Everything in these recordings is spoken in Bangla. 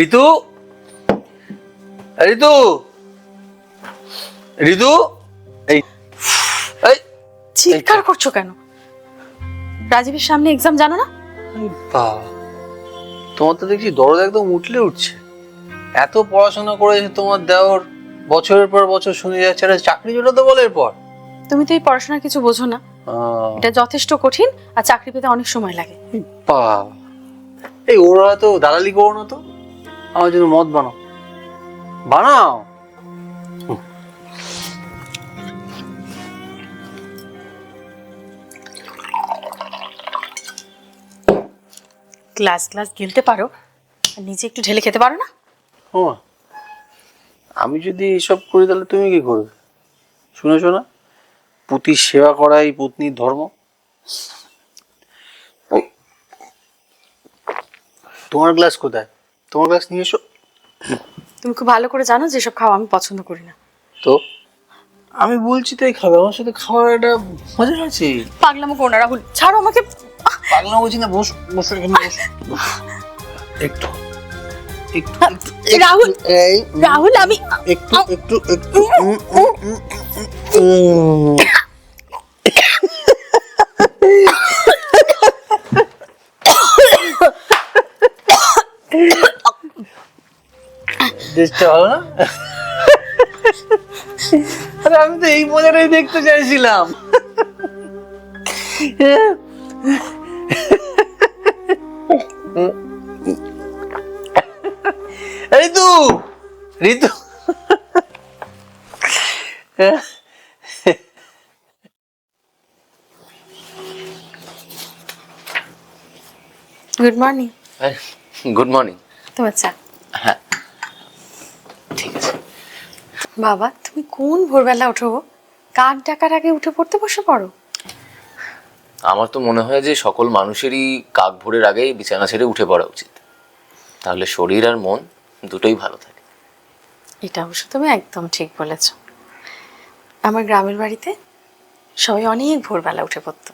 ঋতু? ঋতু? ঋতু? এই এই চিৎকার করছ কেন? রাজীবের সামনে এক্সাম জানো না? বাবা তোমার তো দেখছি দরদ একদম উঠলে উঠছে। এত পড়াশোনা করেছে তোমার দেওর বছরের পর বছর শুনে যাচ্ছে একটা চাকরি জোটা তো বলে এরপর। তুমি তো এই পড়াশোনার কিছু বোঝো না। এটা যথেষ্ট কঠিন আর চাকরি পেতে অনেক সময় লাগে। বাবা এই ওরা তো দালালি করো না তো। আমার জন্য মদ বানাও। বানাও। গ্লাস গ্লাস গিলতে পারো আর নিজে একটু ঢেলে খেতে পারো না? ও আমি যদি এসব করি তাহলে তুমি কি করবে? শুনেছো না? পুতির সেবা করাই পত্নীর ধর্ম। তোমার গ্লাস কোথায়? তোমার গ্লাস নিয়ে এসো তুমি খুব ভালো করে জানো যেসব খাওয়া আমি পছন্দ করি না তো আমি বলছি তাই খাবে আমার সাথে খাওয়ার একটা মজা আছে পাগলামো করো না রাহুল ছাড়ো আমাকে আহ, পাগলা বলছি না বস বসে এখানে বস একটু একটু রাহুল রাহুল আমি একটু একটু একটু ভালো না? আরে আমি তো এই মজাটাই দেখতে চাইছিলাম। Ritu Ritu. Good morning good morning তোমার চা হ্যাঁ ঠিক আছে বাবা তুমি কোন ভোরবেলা ওঠো? কাক ডাকার আগে উঠে পড়তে বসে পড়ো। আমার তো মনে হয় যে সকল মানুষেরই কাক ভোরের আগেই বিছানা ছেড়ে উঠে পড়া উচিত। তাহলে শরীর আর মন দুটোই ভালো থাকে। এটা অবশ্য তুমি একদম ঠিক বলেছ। আমার গ্রামের বাড়িতে সবাই অনেক ভোরবেলা উঠে পড়তো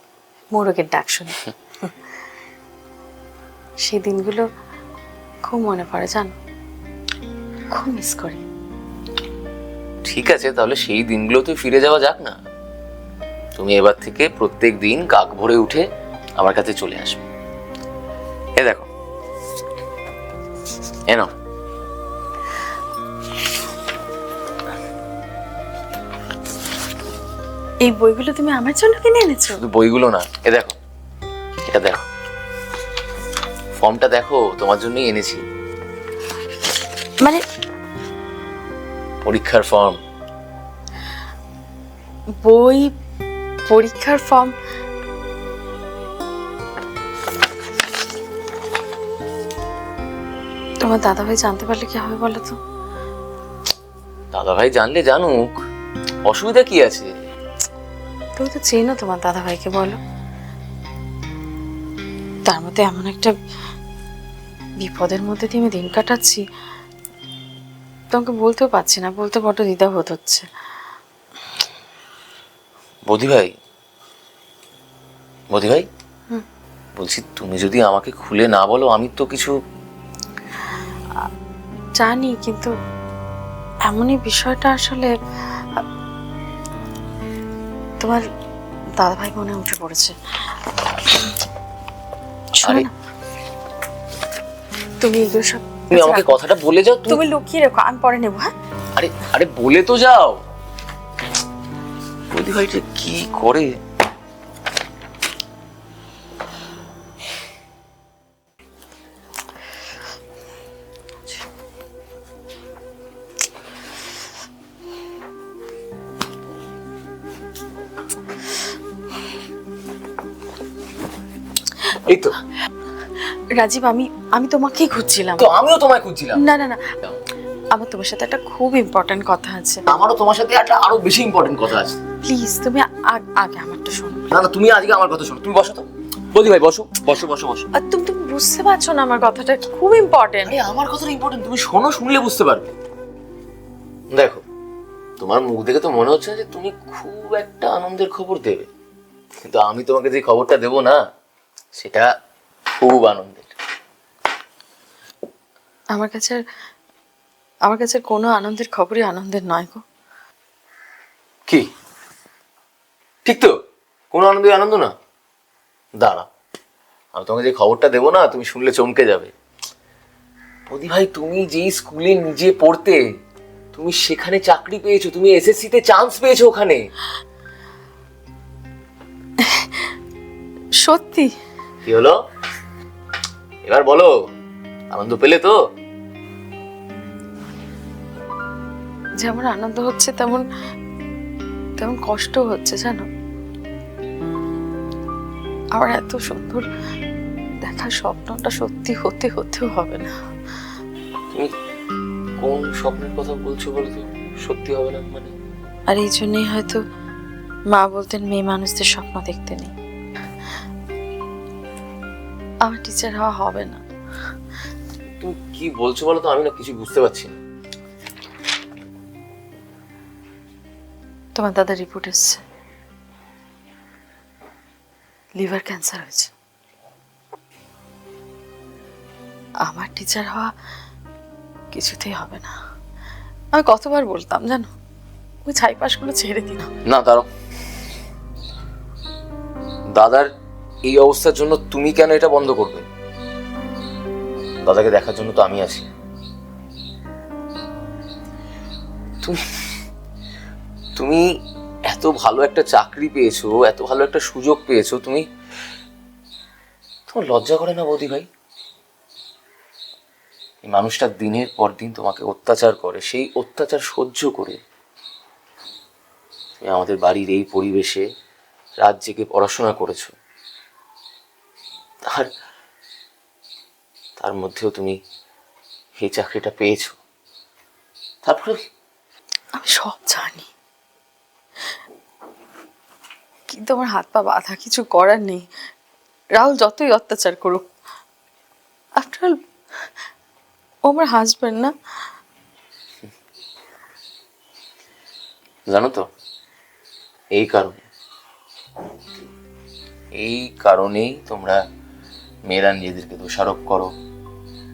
মোরগের ডাক শুনে। সেই দিনগুলো খুব মনে পড়ে জানো? খুব মিস করি। ঠিক আছে তাহলে সেই দিনগুলোতে ফিরে যাওয়া যাক না। তুমি এবার থেকে প্রত্যেক দিন কাক ভরে উঠে আমার কাছে চলে আসবে। এ দেখো। এ নাও। এই বইগুলো তুমি আমার জন্য কিনে এনেছো? শুধু বইগুলো না এ দেখো। এটা দেখো। ফর্মটা দেখো তোমার জন্যই এনেছি। মানে পরীক্ষার ফর্ম। বই পরীক্ষার ফর্ম। তোমার দাদাভাই জানতে পারলে কি হবে বলো তো? দাদা ভাই জানলে জানুক। অসুবিধা কি আছে? তুমি তো চেনো তোমার দাদাভাইকে বলো। তার মধ্যে এমন একটা বিপদের মধ্যে দিয়ে আমি দিন কাটাচ্ছি। তোমাকে বলতেও পারছি না বলতে বড্ড দ্বিধাবোধ হচ্ছে। বৌদি ভাই? বৌদি ভাই? বলছি তুমি যদি আমাকে খুলে না বলো আমি তো কিছু জানি কিন্তু এমনই বিষয়টা আসলে তোমার দাদাভাই মনে উঠে পড়েছে। আরে। তুমি এগুলো সব তুমি আমাকে কথাটা বলে যাও তুমি তুমি লুকিয়ে রেখো আমি পরে নেব হ্যাঁ? আরে আরে বলে তো যাও। বৌদি ভাই যে কি করে? এই তো। রাজীব আমি আমি তোমাকেই খুঁজছিলাম। তো আমিও তোমায় খুঁজছিলাম। না না না। আমার তোমার সাথে একটা খুব ইম্পর্টেন্ট কথা আছে। আমারও তোমার সাথে একটা আরও বেশি ইম্পর্টেন্ট কথা আছে। প্লিজ তুমি আগে আমারটা শোনো। না না তুমি আজকে আমার কথা শোনো। তুমি বসো তো। বৌদি ভাই বসো। বসো বসো বসো। আর তুমি তুমি বুঝতে পারছ না আমার কথাটা খুব ইম্পর্টেন্ট আরে আমার কথাটা ইম্পর্টেন্ট তুমি শোনো শুনলে বুঝতে পারবে। দেখো তোমার মুখ দেখে তো মনে হচ্ছে যে তুমি খুব একটা আনন্দের খবর দেবে। কিন্তু আমি তোমাকে যে খবরটা দেবো না সেটা খুব আনন্দের। আমার কাছে আমার কাছে কোনো আনন্দের খবরই আনন্দের নয় গো। কি? ঠিক তো? কোনো আনন্দই আনন্দ না? দাঁড়া আমি তোমাকে যে খবরটা দেবো না তুমি শুনলে চমকে যাবে। বৌদি ভাই তুমি যেই স্কুলে নিজে পড়তে তুমি সেখানে চাকরি পেয়েছ তুমি এসএসসি তে চান্স পেয়েছ ওখানে। সত্যি? কি হলো? এবার বলো আনন্দ পেলে তো? যেমন আনন্দ হচ্ছে তেমন তেমন কষ্ট হচ্ছে জানো? আমার এত সুন্দর দেখা স্বপ্নটা সত্যি হতে হতেও হবে না। তুমি কোন স্বপ্নের কথা বলছো বলো তো? সত্যি হবে না মানে? আর এই জন্যই হয়তো মা বলতেন মেয়ে মানুষদের স্বপ্ন দেখতে নেই। আমার টিচার হওয়া হবে না। তুমি কি বলছো বলো তো? আমি না কিছু বুঝতে পারছি না। তোমার দাদা রিপোর্ট এসছে। লিভার ক্যান্সার হয়েছে। আমার টিচার হওয়া কিছুতেই হবে না। আমি কতবার বলতাম জানো? ওই ছাই পাশগুলো ছেড়ে দিলাম না, দাঁড়াও। দাদার এই অবস্থার জন্য তুমি কেন এটা বন্ধ করবে? দাদাকে দেখার জন্য তো আমি আছি। তুমি তুমি এত ভালো একটা চাকরি পেয়েছ, এত ভালো একটা সুযোগ পেয়েছ, তুমি তোমার লজ্জা করে না বৌদি ভাই? এই মানুষটা দিনের পর দিন তোমাকে অত্যাচার করে, সেই অত্যাচার সহ্য করে। তুমি আমাদের বাড়ির এই পরিবেশে রাত জেগে পড়াশোনা করেছ। আর তার মধ্যেও তুমি এই চাকরিটা পেয়েছ। তারপরে আমি সব জানি। কিন্তু আমার হাত পা বাঁধা, কিছু করার নেই। রাহুল যতই অত্যাচার করুক আফটার ও আমার হাজব্যান্ড না। জানো তো, এই কারণে, এই কারণেই তোমরা মেয়েরা নিজেদেরকে দোষারোপ করো।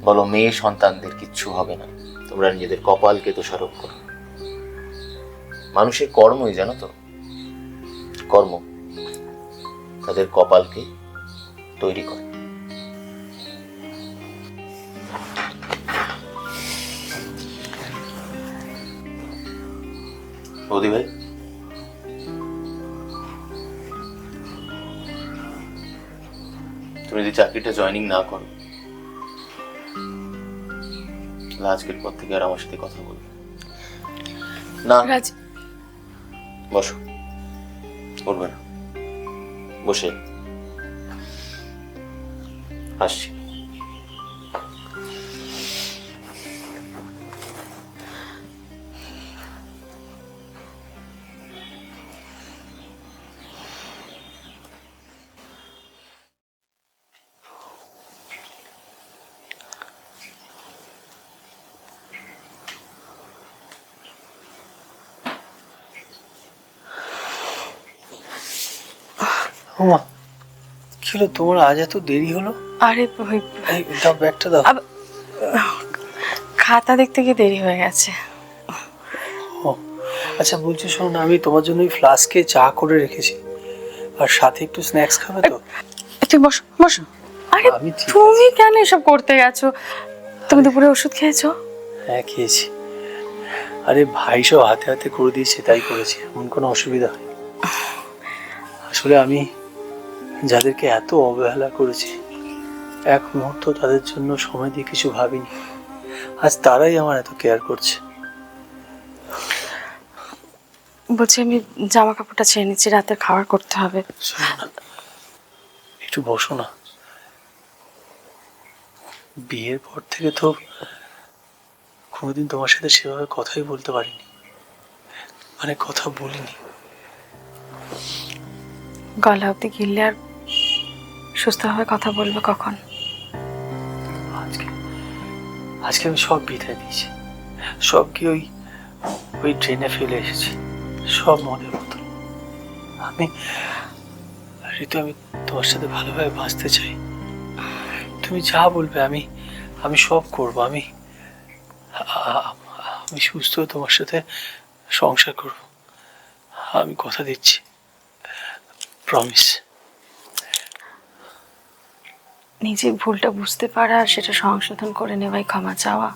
বলো, মেয়ে সন্তানদের কিচ্ছু হবে না। তোমরা নিজেদের কপালকে দোষারোপ করো। মানুষের কর্মই জানো তো কর্ম তাদের কপালকে তৈরি করে। বৌদি ভাই? তুমি যদি চাকরিটা জয়েনিং না করো তাহলে আজকের পর থেকে আর আমার সাথে কথা বলবে না। রাজ বসো। উঠবে না। বসে আসছি। ওমা কি হলো তোমার? আজ এত দেরি হলো? আরে এই দাও ব্যাগটা দাও। খাতা দেখতে গিয়ে দেরি হয়ে গেছে। ও আচ্ছা বলছি শোনো না, আমি তোমার জন্য ফ্লাস্কে চা করে রেখেছি। আর সাথে একটু স্ন্যাক্স খাবে তো? তুই বসো বসো। আরে তুমি কেন এসব করতে গেছো? তুমি দুপুরে ওষুধ খেয়েছো? হ্যাঁ খেয়েছি। আরে ভাই সব হাতে হাতে করে দিয়েছে তাই করেছি। এমন কোনো অসুবিধা হয় আসলে আমি যাদেরকে এত অবহেলা করেছি এক মুহূর্ত তাদের জন্য সময় দিয়ে কিছু ভাবিনি। আজ তারাই আমার এত কেয়ার করছে। বলছি আমি জামা কাপড়টা ছেড়ে নিচ্ছি রাতের খাবার করতে হবে। একটু বসো না। বিয়ের পর থেকে তো কোনোদিন তোমার সাথে সেভাবে কথাই বলতে পারিনি। মানে কথা বলিনি। গলা অব্দি গিললে আর সুস্থভাবে কথা বলবে কখন? আজকে আজকে আমি সব বিদায় দিয়েছি। সব কি ওই ওই ট্রেনে ফেলে এসেছি? সব মনের মতো। আমি, ঋতু, আমি তোমার সাথে ভালোভাবে বাঁচতে চাই। তুমি যা বলবে আমি আমি সব করব। আমি আমি সুস্থ তোমার সাথে সংসার করব। আমি কথা দিচ্ছি। প্রমিস নিজের ভুলটা বুঝতে পারা আর সেটা সংশোধন করে নেওয়াই ক্ষমা চাওয়া।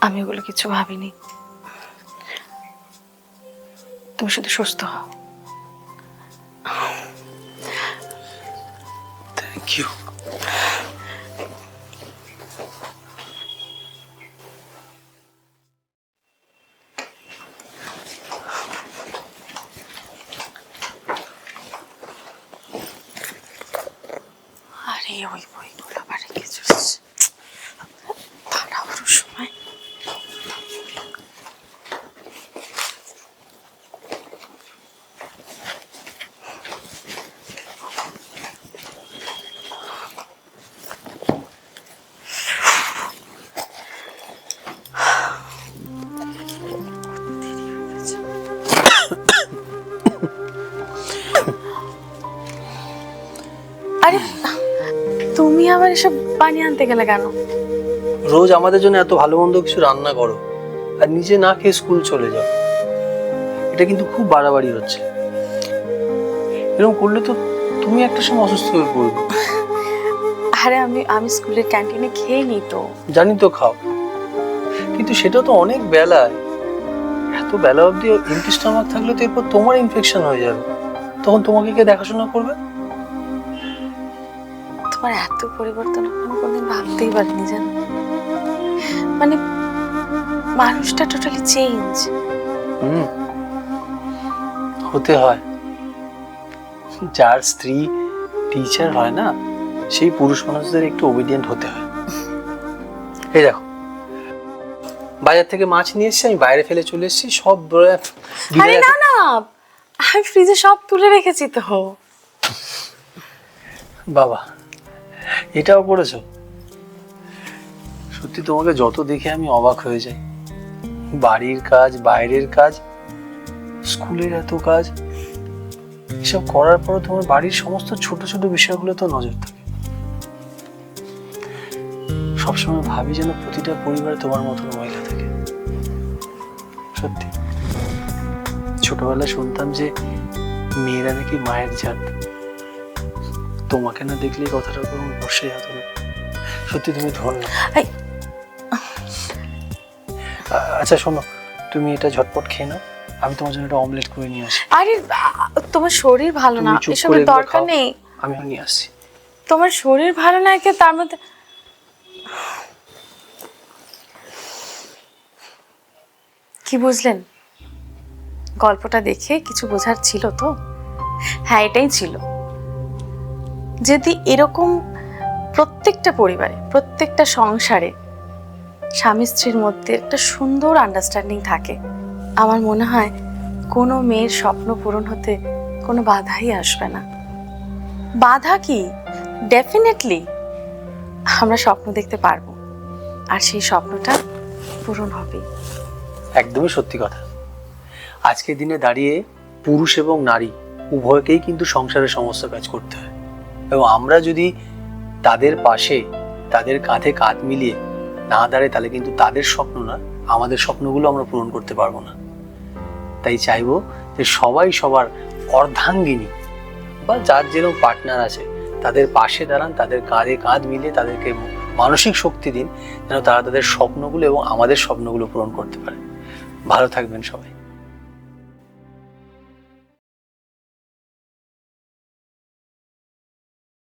আমি ওগুলো কিছু ভাবিনি। তুমি শুধু সুস্থ হও। থ্যাংক ইউ আরে তুমি আবার এসব পানি আনতে গেলে কেন? রোজ আমাদের জন্য এত ভালো মন্দ কিছু রান্না করো আর নিজে না খেয়ে স্কুল চলে যাও। এটা কিন্তু খুব বাড়াবাড়ি হচ্ছে। এরকম করলে তো তুমি একটা সময় অসুস্থ হয়ে পড়বে। আরে আমি আমি স্কুলের ক্যান্টিনে খেয়ে নিই তো। জানি তো খাও। কিন্তু সেটা তো অনেক বেলায় এত বেলা অবধি স্টমাক থাকলে তো এরপর তোমার ইনফেকশন হয়ে যাবে। তখন তোমাকে কে দেখাশোনা করবে? তোমার এত পরিবর্তন আমি কোনদিন ভাবতেই পারিনি জানো? মানে মানুষটা টোটালি চেঞ্জ হুম হতে হয়। যার স্ত্রী টিচার হয় না সেই পুরুষ মানুষদের একটু ওবিডিয়েন্ট হতে হয়। এই দেখো বাজার থেকে মাছ নিয়ে এসেছি আমি বাইরে ফেলে চলে এসেছি সব আরে না না আমি ফ্রিজে সব তুলে রেখেছি তো। বাবা এটাও করেছ? সত্যি তোমাকে যত দেখে আমি অবাক হয়ে যাই। বাড়ির কাজ, বাইরের কাজ, স্কুলের এত কাজ, এসব করার পর তোমার বাড়ির সমস্ত ছোট ছোট বিষয়গুলো তো নজর থাকে। সবসময় ভাবি যেন প্রতিটা পরিবারে তোমার মতো মহিলা থাকে। সত্যি। ছোটবেলায় শুনতাম যে মেয়েরা নাকি মায়ের জাত। তোমাকে না দেখলে কথাটা কোনো বসেই হতো না। সত্যি তুমি ধন্য। আচ্ছা শোনো তুমি এটা ঝটপট খেয়ে নাও। আমি তোমার জন্য একটা অমলেট করে নিয়ে আসি। আরে তোমার শরীর ভালো না। এসবের দরকার নেই। আমি নিয়ে আসি। তোমার শরীর ভালো না কে তার মধ্যে কি বুঝলেন? গল্পটা দেখে কিছু বোঝার ছিল তো? হ্যাঁ এটাই ছিল। যদি এরকম প্রত্যেকটা পরিবারে, প্রত্যেকটা সংসারে স্বামী স্ত্রীর মধ্যে একটা সুন্দর আন্ডারস্ট্যান্ডিং থাকে, আমার মনে হয় কোনো মেয়ের স্বপ্ন পূরণ হতে কোনো বাধাই আসবে না। বাধা কি? ডেফিনেটলি আমরা স্বপ্ন দেখতে পারব, আর সেই স্বপ্নটা পূরণ হবে। একদমই সত্যি কথা। আজকের দিনে দাঁড়িয়ে পুরুষ এবং নারী উভয়কেই কিন্তু সংসারের সমস্ত কাজ করতে হয়। এবং আমরা যদি তাদের পাশে, তাদের কাঁধে কাঁধ মিলিয়ে না দাঁড়াই, তাহলে কিন্তু তাদের স্বপ্ন না, আমাদের স্বপ্নগুলো আমরা পূরণ করতে পারব না। তাই চাইব যে সবাই সবার অর্ধাঙ্গিনী বা যার যেরকম পার্টনার আছে, তাদের পাশে দাঁড়ান, তাদের কাঁধে কাঁধ মিলিয়ে তাদেরকে মানসিক শক্তি দিন, যেন তারা তাদের স্বপ্নগুলো এবং আমাদের স্বপ্নগুলো পূরণ করতে পারে। ভালো থাকবেন সবাই।